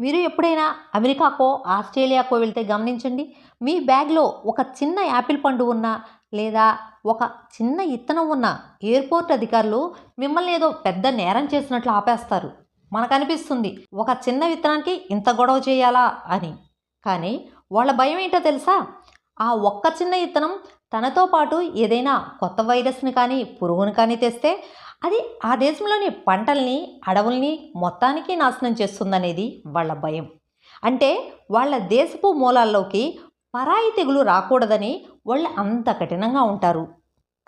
మీరు ఎప్పుడైనా అమెరికాకో ఆస్ట్రేలియాకో వెళ్తే గమనించండి. మీ బ్యాగ్లో ఒక చిన్న యాపిల్ పండు ఉన్న లేదా ఒక చిన్న ఇత్తనం ఉన్న ఎయిర్పోర్ట్ అధికారులు మిమ్మల్ని ఏదో పెద్ద నేరం చేసినట్లు ఆపేస్తారు. మనకు అనిపిస్తుంది ఒక చిన్న విత్తనానికి ఇంత గొడవ చేయాలా అని. కానీ వాళ్ళ భయం ఏంటో తెలుసా? ఆ ఒక్క చిన్న ఇత్తనం తనతో పాటు ఏదైనా కొత్త వైరస్ని కానీ పురుగుని కానీ తెస్తే అది ఆ దేశంలోని పంటల్ని అడవుల్ని మొత్తానికి నాశనం చేస్తుందనేది వాళ్ళ భయం. అంటే వాళ్ళ దేశపు మూలాల్లోకి పరాయి తెగులు రాకూడదని వాళ్ళు అంత కఠినంగా ఉంటారు.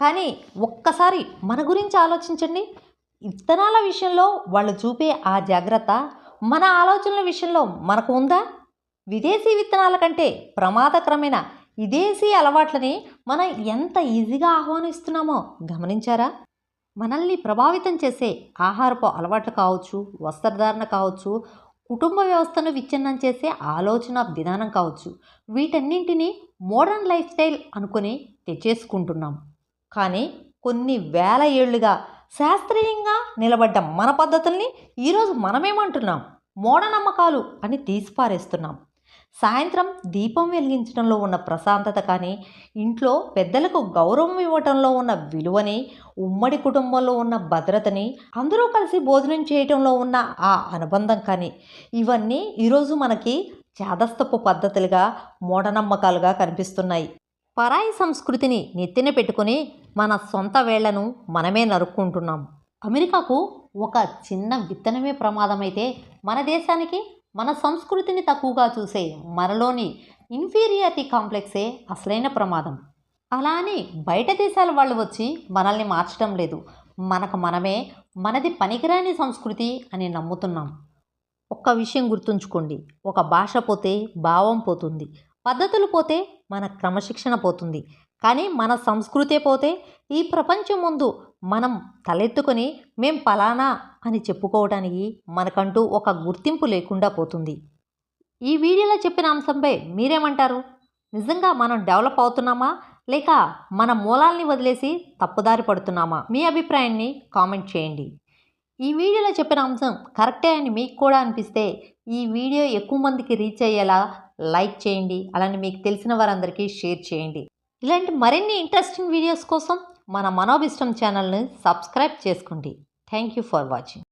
కానీ ఒక్కసారి మన గురించి ఆలోచించండి. విత్తనాల విషయంలో వాళ్ళు చూపే ఆ జాగ్రత్త మన ఆలోచనల విషయంలో మనకు ఉందా? విదేశీ విత్తనాల కంటే ప్రమాదకరమైన విదేశీ అలవాట్లని మనం ఎంత ఈజీగా ఆహ్వానిస్తున్నామో గమనించారా? మనల్ని ప్రభావితం చేసే ఆహారపు అలవాట్లు కావచ్చు వస్త్రధారణ కావచ్చు కుటుంబ వ్యవస్థను విచ్ఛిన్నం చేసే ఆలోచన విధానం కావచ్చు. వీటన్నింటినీ మోడర్న్ లైఫ్ స్టైల్ అనుకుని తెచ్చేసుకుంటున్నాం. కానీ కొన్ని వేల ఏళ్ళుగా శాస్త్రీయంగా నిలబడ్డ మన పద్ధతుల్ని ఈరోజు మనమేమంటున్నాం? మూఢనమ్మకాలు అని తీసిపారేస్తున్నాం. సాయంత్రం దీపం వెలిగించడంలో ఉన్న ప్రశాంతత కానీ ఇంట్లో పెద్దలకు గౌరవం ఇవ్వటంలో ఉన్న విలువని ఉమ్మడి కుటుంబంలో ఉన్న భద్రతని అందరూ కలిసి భోజనం చేయటంలో ఉన్న ఆ అనుబంధం కానీ ఇవన్నీ ఈరోజు మనకి చేదస్తపు పద్ధతులుగా మూఢనమ్మకాలుగా కనిపిస్తున్నాయి. పరాయి సంస్కృతిని నెత్తిన పెట్టుకుని మన సొంత వేళ్ళను మనమే నరుక్కుంటున్నాం. అమెరికాకు ఒక చిన్న విత్తనమే ప్రమాదమైతే మన దేశానికి మన సంస్కృతిని తక్కువగా చూసే మనలోని ఇన్ఫీరియారిటీ కాంప్లెక్సే అసలైన ప్రమాదం. అలా అని బయట దేశాల వాళ్ళు వచ్చి మనల్ని మార్చడం లేదు. మనకు మనమే మనది పనికిరాని సంస్కృతి అని నమ్ముతున్నాం. ఒక్క విషయం గుర్తుంచుకోండి. ఒక భాష పోతే భావం పోతుంది. పద్ధతులు పోతే మన క్రమశిక్షణ పోతుంది. కానీ మన సంస్కృతే పోతే ఈ ప్రపంచం ముందు మనం తలెత్తుకొని మేం పలానా అని చెప్పుకోవడానికి మనకంటూ ఒక గుర్తింపు లేకుండా పోతుంది. ఈ వీడియోలో చెప్పిన అంశంపై మీరేమంటారు? నిజంగా మనం డెవలప్ అవుతున్నామా? లేక మన మూలాల్ని వదిలేసి తప్పుదారి పడుతున్నామా? మీ అభిప్రాయాన్ని కామెంట్ చేయండి. ఈ వీడియోలో చెప్పిన అంశం కరెక్టే అని మీకు కూడా అనిపిస్తే ఈ వీడియో ఎక్కువ మందికి రీచ్ అయ్యేలా లైక్ చేయండి. అలానే మీకు తెలిసిన వారందరికీ షేర్ చేయండి. ఇలాంటి మరిన్ని ఇంట్రెస్టింగ్ వీడియోస్ కోసం మన మనోభిష్టం ఛానల్ని సబ్స్క్రైబ్ చేసుకోండి. Thank you for watching